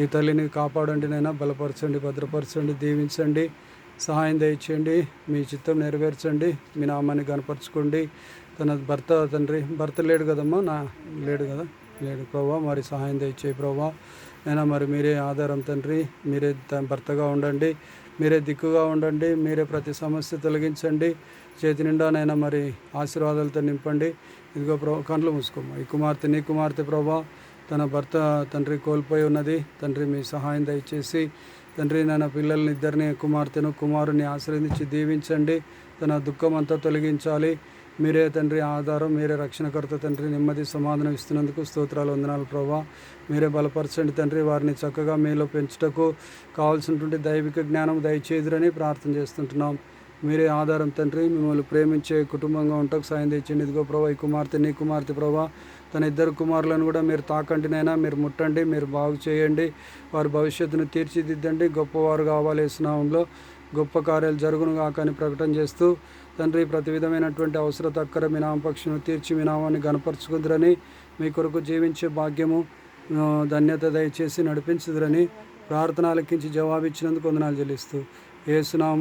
ఈ తల్లిని కాపాడండి నైనా బలపరచండి భద్రపరచండి దీవించండి సహాయం దయచేయండి మీ చిత్తం నెరవేర్చండి మీ నామాన్ని కనపరచుకోండి తన భర్త తండ్రి భర్త లేడు కదమ్మా? నా లేడు కదా? లేడు. ప్రభా మరి సహాయం దయచేయి ప్రభా అయినా మరి మీరే ఆధారం తండ్రి మీరే భర్తగా ఉండండి మీరే దిక్కుగా ఉండండి మీరే ప్రతి సమస్య తొలగించండి. చేతి నిండానైనా మరి ఆశీర్వాదాలతో నింపండి. ఇదిగో ప్రభా కండ్లు మూసుకోమ్మా. ఈ కుమార్తె నీ కుమార్తె ప్రభా తన భర్త తండ్రి కోల్పోయి ఉన్నది. తండ్రి మీ సహాయం దయచేసి తండ్రి నాన్న పిల్లల్ని ఇద్దరిని కుమార్తెను కుమారుని ఆశ్రయించి దీవించండి. తన దుఃఖం అంతా తొలగించాలి. మీరే తండ్రి ఆధారం మీరే రక్షణకర్త తండ్రి నెమ్మది సమాధానం ఇస్తున్నందుకు స్తోత్రాలు వందనాలు ప్రభా. మీరే బలపరచండి తండ్రి వారిని చక్కగా మీలో పెంచుటకు కావాల్సినటువంటి దైవిక జ్ఞానం దయచేదురని ప్రార్థన చేస్తుంటున్నాం. మీరే ఆధారం తండ్రి మిమ్మల్ని ప్రేమించే కుటుంబంగా ఉంటకు సాయం తెచ్చండి. ఇదిగో ప్రభా ఈ కుమార్తె నీ కుమార్తె ప్రభా తన ఇద్దరు కుమారులను కూడా మీరు తాకండినైనా మీరు ముట్టండి మీరు బాగు చేయండి వారి భవిష్యత్తును తీర్చిదిద్దండి గొప్పవారు కావాలి స్నామంలో గొప్ప కార్యాలు జరుగును కాకని ప్రకటన చేస్తూ తండ్రి ప్రతి విధమైనటువంటి అవసరత అక్కర మీ నామపక్షను తీర్చి మీ నామాన్ని గనపరుచుకుందరని మీ కొరకు జీవించే భాగ్యము ధన్యత దయచేసి నడిపించుదరని ప్రార్థన ఆలకించి జవాబిచ్చినందుకు వందనాలు చెల్లిస్తూ ఏసునామ